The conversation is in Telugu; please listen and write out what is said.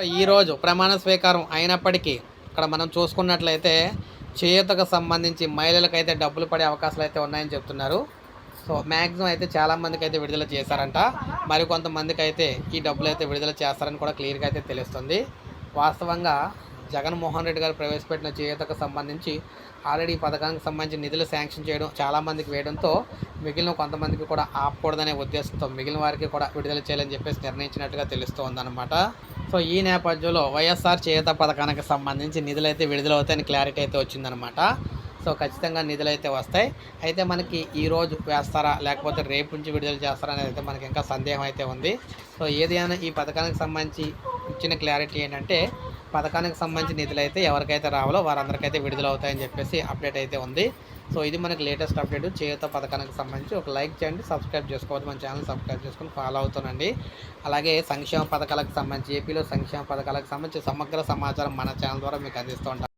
ఈరోజు ప్రమాణ స్వీకారం అయినప్పటికీ ఇక్కడ మనం చూసుకున్నట్లయితే చేయూతకు సంబంధించి మహిళలకైతే డబ్బులు పడే అవకాశాలు అయితే ఉన్నాయని చెప్తున్నారు. సో మ్యాక్సిమం అయితే చాలామందికి అయితే విడుదల చేశారంట. మరికొంతమందికి అయితే ఈ డబ్బులు అయితే విడుదల చేస్తారని కూడా క్లియర్గా అయితే తెలుస్తుంది. వాస్తవంగా జగన్మోహన్ రెడ్డి గారు ప్రవేశపెట్టిన చేయూతకు సంబంధించి ఆల్రెడీ ఈ పథకానికి సంబంధించి నిధులు శాంక్షన్ చేయడం చాలామందికి వేయడంతో మిగిలిన కొంతమందికి కూడా ఆపకూడదనే ఉద్దేశంతో మిగిలిన వారికి కూడా విడుదల చేయాలని చెప్పేసి నిర్ణయించినట్టుగా తెలుస్తోందనమాట సో ఈ నేపథ్యంలో వైఎస్ఆర్ చేయూత పథకానికి సంబంధించి నిధులు అయితే విడుదలవుతాయని క్లారిటీ అయితే వచ్చిందనమాట సో ఖచ్చితంగా నిధులైతే వస్తాయి. అయితే మనకి ఈరోజు వేస్తారా లేకపోతే రేపు నుంచి విడుదల చేస్తారా అనేది అయితే మనకి ఇంకా సందేహం అయితే ఉంది. సో ఏదైనా ఈ పథకానికి సంబంధించి ఇచ్చిన క్లారిటీ ఏంటంటే పథకానికి సంబంధించిన నిధులు అయితే ఎవరికైతే రావాలో వారందరికైతే విడుదల అవుతాయని చెప్పేసి అప్డేట్ అయితే ఉంది. సో ఇది మనకి లేటెస్ట్ అప్డేట్. చేయూత పథకానికి సంబంధించి ఒక లైక్ చేయండి సబ్స్క్రైబ్ చేసుకోవద్దు మన ఛానల్ సబ్స్క్రైబ్ చేసుకొని ఫాలో అవుతానండి అలాగే సంక్షేమ పథకాలకు సంబంధించి ఏపీలో సంక్షేమ పథకాలకు సంబంధించి సమగ్ర సమాచారం మన ఛానల్ ద్వారా మీకు అందిస్తూ ఉంటాం.